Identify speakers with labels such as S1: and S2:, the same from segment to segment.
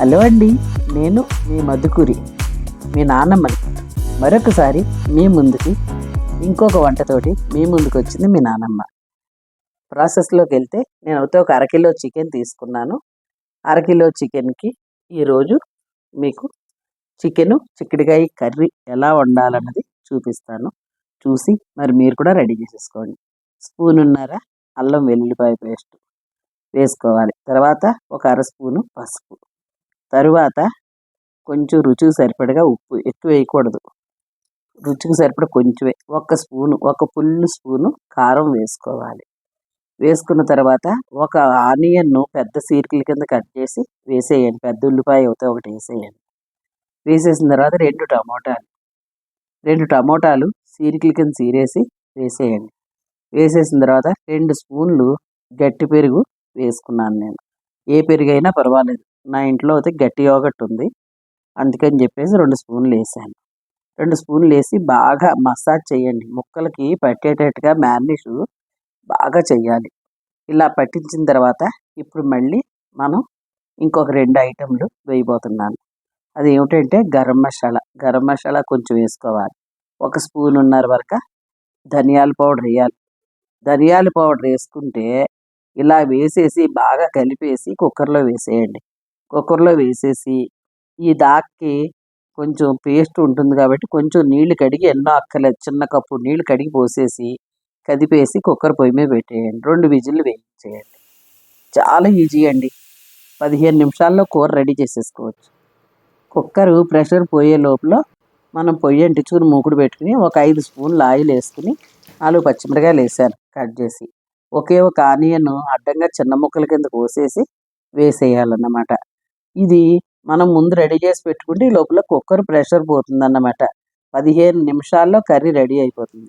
S1: Hello అండి నేను మీ మధుకూరి మీ నాన్నమ్మని మరొకసారి మీ ముందుకి ఇంకొక వంటతోటి మీ ముందుకు వచ్చింది మీ నాన్నమ్మ ప్రాసెస్లోకి వెళ్తే నేను అయితే ఒక అరకిలో చికెన్ తీసుకున్నాను. అరకిలో చికెన్కి ఈరోజు మీకు చికెను చిక్కుడుకాయ కర్రీ ఎలా వండాలన్నది చూపిస్తాను. చూసి మరి మీరు కూడా రెడీ చేసేసుకోండి. స్పూన్ ఉన్నారా? అల్లం వెల్లుల్లిపాయ పేస్ట్ వేసుకోవాలి. తర్వాత ఒక అర స్పూను పసుపు. తరువాత కొంచెం రుచికి సరిపడగా ఉప్పు ఎక్కువ వేయకూడదు. రుచికి సరిపడ కొంచెమే. ఒక స్పూను ఒక ఫుల్ స్పూను కారం వేసుకోవాలి. వేసుకున్న తర్వాత ఒక ఆనియన్ను పెద్ద సీరికల కింద కట్ చేసి వేసేయండి. పెద్ద ఉల్లిపాయ అయితే ఒకటి వేసేయండి. వేసేసిన తర్వాత రెండు టమోటాలు రెండు టమోటాలు సీరికల కింద సీరేసి వేసేయండి. వేసేసిన తర్వాత రెండు స్పూన్లు గట్టి పెరుగు వేసుకున్నాను నేను. ఏ పెరుగైనా పర్వాలేదు. నా ఇంట్లో అయితే గట్టి యోగట్ ఉంది. అందుకని చెప్పేసి రెండు స్పూన్లు వేసాను. రెండు స్పూన్లు వేసి బాగా మసాజ్ చేయండి. ముక్కలకి పట్టేటట్టుగా మ్యారినేష్ బాగా చేయాలి. ఇలా పట్టించిన తర్వాత ఇప్పుడు మళ్ళీ మనం ఇంకొక రెండు ఐటెంలు వేయబోతున్నాను. అది ఏమిటంటే గరం మసాలా. గరం మసాలా కొంచెం వేసుకోవాలి. ఒక స్పూన్ ఉన్నర వరకు ధనియాల పౌడర్ వేయాలి. ధనియాల పౌడర్ వేసుకుంటే ఇలా వేసేసి బాగా కలిపేసి కుక్కర్లో వేసేయండి. కుక్కర్లో వేసేసి ఈ దాక్కి కొంచెం పేస్ట్ ఉంటుంది కాబట్టి కొంచెం నీళ్ళు కడిగి ఎన్నో అక్కర్లేదు. చిన్న కప్పు నీళ్ళు కడిగి పోసేసి కదిపేసి కుక్కర్ పొయ్యి మీద పెట్టేయండి. రెండు విజిల్లు వేయించేయండి. చాలా ఈజీ అండి. పదిహేను నిమిషాల్లో కూర రెడీ చేసేసుకోవచ్చు. కుక్కరు ప్రెషర్ పోయే లోపల మనం పొయ్యి అంటించుకుని మూకుడు పెట్టుకుని ఒక ఐదు స్పూన్లు ఆయిల్ వేసుకుని నాలుగు పచ్చిమిరకాయలు వేసాను కట్ చేసి. ఒకే ఒక ఆనియన్ అడ్డంగా చిన్న ముక్కల కింద కోసేసి వేసేయాలన్నమాట. ఇది మనం ముందు రెడీ చేసి పెట్టుకుంటే ఈ లోపల కుక్కర్ ప్రెషర్ పోతుంది అన్నమాట పదిహేను నిమిషాల్లో కర్రీ రెడీ అయిపోతుంది.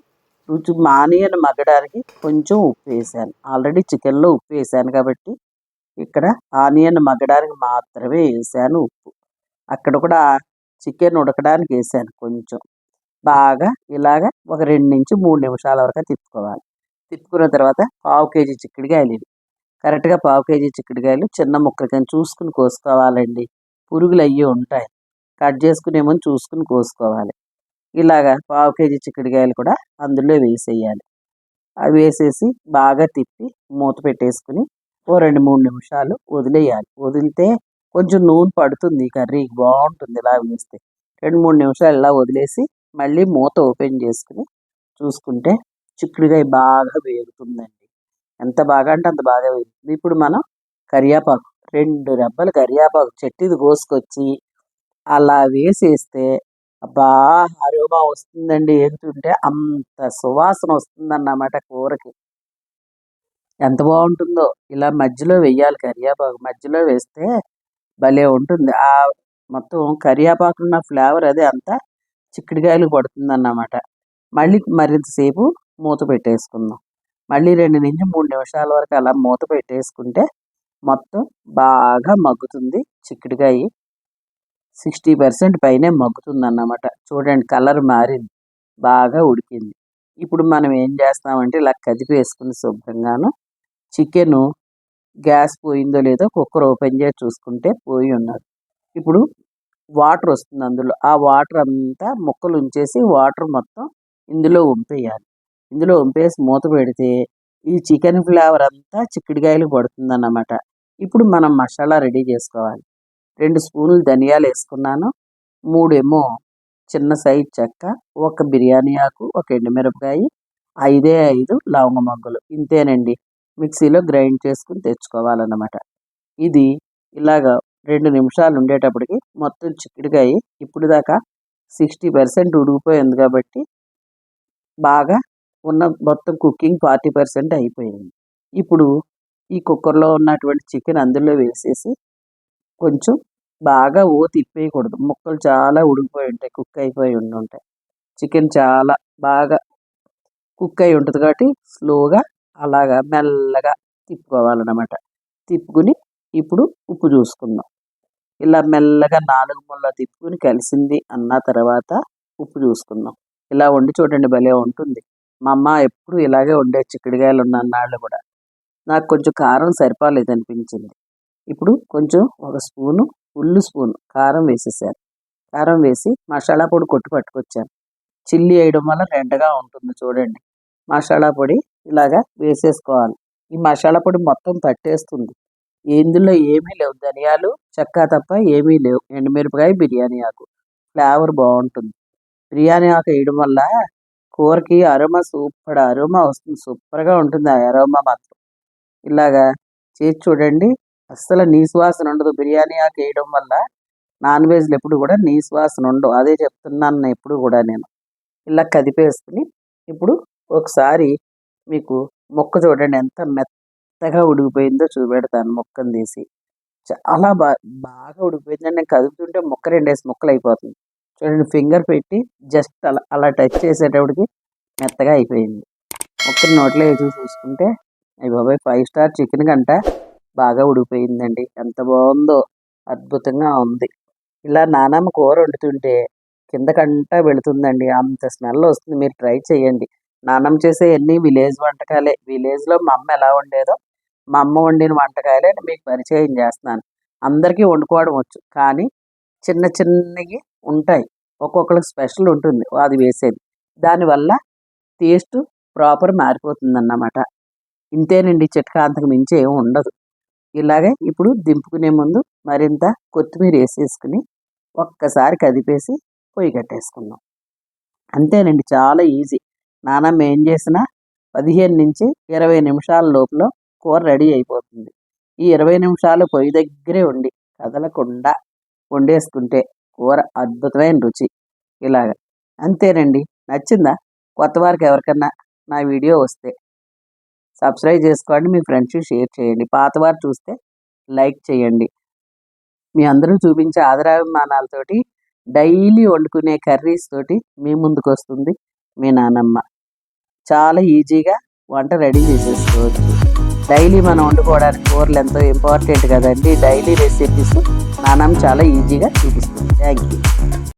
S1: రుచి ఆనియన్ మగ్గడానికి కొంచెం ఉప్పు వేసాను. ఆల్రెడీ చికెన్లో ఉప్పు వేసాను కాబట్టి ఇక్కడ ఆనియన్ మగ్గడానికి మాత్రమే వేసాను ఉప్పు. అక్కడ కూడా చికెన్ ఉడకడానికి వేసాను కొంచెం. బాగా ఇలాగ ఒక రెండు నుంచి మూడు నిమిషాల వరకు తిప్పుకోవాలి. తిప్పుకున్న తర్వాత పావు కేజీ చిక్కుడుకాయలు ఇవి కరెక్ట్గా పావు కేజీ చిక్కుడుకాయలు చిన్న ముక్కలు కానీ చూసుకుని కోసుకోవాలండి. పురుగులు అయ్యి ఉంటాయి. కట్ చేసుకునేమో చూసుకుని కోసుకోవాలి. ఇలాగా పావు కేజీ చిక్కుడుకాయలు కూడా అందులో వేసేయాలి. అవి వేసేసి బాగా తిప్పి మూత పెట్టేసుకుని ఓ రెండు మూడు నిమిషాలు వదిలేయాలి. వదిలితే కొంచెం నూనె పడుతుంది కర్రీ బాగుంటుంది ఇలా వేస్తే. రెండు మూడు నిమిషాలు ఇలా వదిలేసి మళ్ళీ మూత ఓపెన్ చేసుకుని చూసుకుంటే చిక్కుడుకాయ బాగా వేగుతుందండి. ఎంత బాగా అంటే అంత బాగా వేయింది ఇప్పుడు మనం కరివేపాకు రెండు రెబ్బలు కరియాపాకు చెట్టుది కోసుకొచ్చి అలా వేసేస్తే అబ్బా అరోమా వస్తుందండి. ఏగుతుంటే అంత సువాసన వస్తుందన్నమాట కూరకి. ఎంత బాగుంటుందో. ఇలా మధ్యలో వెయ్యాలి కరియాపాకు మధ్యలో వేస్తే భలే ఉంటుంది. ఆ మొత్తం కరియాపాకు ఉన్న ఫ్లేవర్ అదే అంతా చిక్కుడుకాయలు పడుతుంది అన్నమాట మళ్ళీ మరింతసేపు మూత పెట్టేసుకుందాం. మళ్ళీ రెండు నుంచి మూడు నిమిషాల వరకు అలా మూత పెట్టేసుకుంటే మొత్తం బాగా మగ్గుతుంది చిక్కుడుకాయ సిక్స్టీ పర్సెంట్ పైనే మగ్గుతుంది అన్నమాట చూడండి కలర్ మారింది బాగా ఉడికింది. ఇప్పుడు మనం ఏం చేస్తామంటే ఇలా కదిపి వేసుకుని శుభ్రంగాను చికెను గ్యాస్ పోయిందో లేదో కుక్కర్ ఓపెన్ చేసి చూసుకుంటే పోయి ఉన్నది. ఇప్పుడు వాటర్ వస్తుంది అందులో. ఆ వాటర్ అంతా ముక్కలు ఉంచేసి వాటర్ మొత్తం ఇందులో ఉంపేయాలి. ఇందులో వంపేసి మూత పెడితే ఈ చికెన్ ఫ్లేవర్ అంతా చిక్కుడుకాయలు పడుతుంది అన్నమాట ఇప్పుడు మనం మసాలా రెడీ చేసుకోవాలి. రెండు స్పూన్లు ధనియాలు వేసుకున్నాను. మూడేమో చిన్న సైజ్ చెక్క ఒక బిర్యానీ ఆకు ఒక ఎండుమిరపకాయ ఐదే ఐదు లవంగ మొగ్గలు ఇంతేనండి. మిక్సీలో గ్రైండ్ చేసుకుని తెచ్చుకోవాలన్నమాట. ఇది ఇలాగ రెండు నిమిషాలు ఉండేటప్పటికి మొత్తం చిక్కుడుకాయ ఇప్పుడు దాకా సిక్స్టీ పర్సెంట్ ఉడికిపోయింది కాబట్టి బాగా ఉన్న మొత్తం కుకింగ్ ఫార్టీ పర్సెంట్ అయిపోయింది. ఇప్పుడు ఈ కుక్కర్లో ఉన్నటువంటి చికెన్ అందులో వేసేసి కొంచెం బాగా ఓ తిప్పేయకూడదు. ముక్కలు చాలా ఉడికిపోయి ఉంటాయి కుక్ అయిపోయి ఉండి ఉంటాయి. చికెన్ చాలా బాగా కుక్ అయి ఉంటుంది కాబట్టి స్లోగా అలాగా మెల్లగా తిప్పుకోవాలన్నమాట. తిప్పుకుని ఇప్పుడు ఉప్పు చూసుకుందాం. ఇలా మెల్లగా నాలుగు ముళ్ళ తిప్పుకుని కలిసింది అన్న తర్వాత ఉప్పు చూసుకుందాం. ఇలా వండి చూడండి భలే ఉంటుంది. మా అమ్మ ఎప్పుడు ఇలాగే ఉండే చిక్కుడుకాయలు ఉన్న అన్నాళ్ళు కూడా నాకు కొంచెం కారం సరిపోలేదు అనిపించింది. ఇప్పుడు కొంచెం ఒక స్పూను ఫుల్ స్పూన్ కారం వేసేసాను. కారం వేసి మసాలా పొడి కొట్టి పట్టుకొచ్చాను. చిల్లి వేయడం వల్ల రెండగా ఉంటుంది చూడండి. మసాలా పొడి ఇలాగా వేసేసుకోవాలి. ఈ మసాలా పొడి మొత్తం పట్టేస్తుంది. ఇందులో ఏమీ లేవు. ధనియాలు చెక్క తప్ప ఏమీ లేవు. ఎండుమిరపకాయ బిర్యానీ ఆకు. ఫ్లేవర్ బాగుంటుంది. బిర్యానీ ఆకు వేయడం వల్ల కూరకి అరోమా సూపర్ అరోమా వస్తుంది. సూపర్గా ఉంటుంది ఆ అరోమా మాత్రం. ఇలాగా చేసి చూడండి. అస్సలు నీసువాసన ఉండదు. బిర్యానీ ఆకు వేయడం వల్ల నాన్ వెజ్లు ఎప్పుడు కూడా నీసువాసన ఉండవు. అదే చెప్తున్నాను ఎప్పుడు కూడా నేను. ఇలా కదిపేసుకుని ఇప్పుడు ఒకసారి మీకు మొక్క చూడండి. ఎంత మెత్తగా ఉడికిపోయిందో చూపెడతాను. మొక్కను తీసి. చాలా బాగా ఉడికిపోయిందండి. నేను కదుపుతుంటే మొక్క రెండేసి ముక్కలు అయిపోతుంది. చూడండి ఫింగర్ పెట్టి జస్ట్ అలా అలా టచ్ చేసేటప్పటికి మెత్తగా అయిపోయింది. మొక్కని నోట్లో వేసి చూసుకుంటే అయ్యి బాబాయ్ ఫైవ్ స్టార్ చికెన్ కంట బాగా ఉడికిపోయిందండి. ఎంత బాగుందో అద్భుతంగా ఉంది. ఇలా నానమ్మ కూర వండుతుంటే కిందకంటా వెళుతుందండి. అంత స్మెల్ వస్తుంది. మీరు ట్రై చేయండి. నానమ్మ చేసే అన్ని విలేజ్ వంటకాలే. విలేజ్లో మా అమ్మ ఎలా వండేదో మా అమ్మ వండిన వంటకాలే. మీకు పరిచయం చేస్తున్నాను. అందరికీ వండుకోవడం వచ్చు. కానీ చిన్న చిన్నవి ఉంటాయి. ఒక్కొక్కరికి స్పెషల్ ఉంటుంది అది వేసేది. దానివల్ల టేస్ట్ ప్రాపర్ మారిపోతుందన్నమాట. ఇంతేనండి చిట్కా అంతకు మించి ఏమి ఉండదు. ఇలాగే ఇప్పుడు దింపుకునే ముందు మరింత కొత్తిమీర వేసేసుకుని ఒక్కసారి కదిపేసి పొయ్యి కట్టేసుకుందాం. అంతేనండి చాలా ఈజీ. నానమ్మ ఏం చేసినా పదిహేను నుంచి ఇరవై నిమిషాల లోపల కూర రెడీ అయిపోతుంది. ఈ ఇరవై నిమిషాలు పొయ్యి దగ్గరే ఉండి కదలకుండా వండేసుకుంటే కూర అద్భుతమైన రుచి. ఇలాగ. అంతేనండి. నచ్చిందా? కొత్త వారికి ఎవరికన్నా నా వీడియో వస్తే సబ్స్క్రైబ్ చేసుకోండి మీ ఫ్రెండ్స్కి షేర్ చేయండి. పాతవారు చూస్తే లైక్ చేయండి. మీ అందరూ చూపించే ఆదరాభిమానాలతోటి డైలీ వండుకునే కర్రీస్ తోటి మీ ముందుకు వస్తుంది మీ నానమ్మ. చాలా ఈజీగా వంట రెడీ చేసేసుకోవచ్చు. డైలీ మనం వండుకోవడానికి కూరలు ఎంతో ఇంపార్టెంట్ కదండి. డైలీ రెసిపీస్ నానమ్మ చాలా ఈజీగా చూపిస్తుంది. Thank you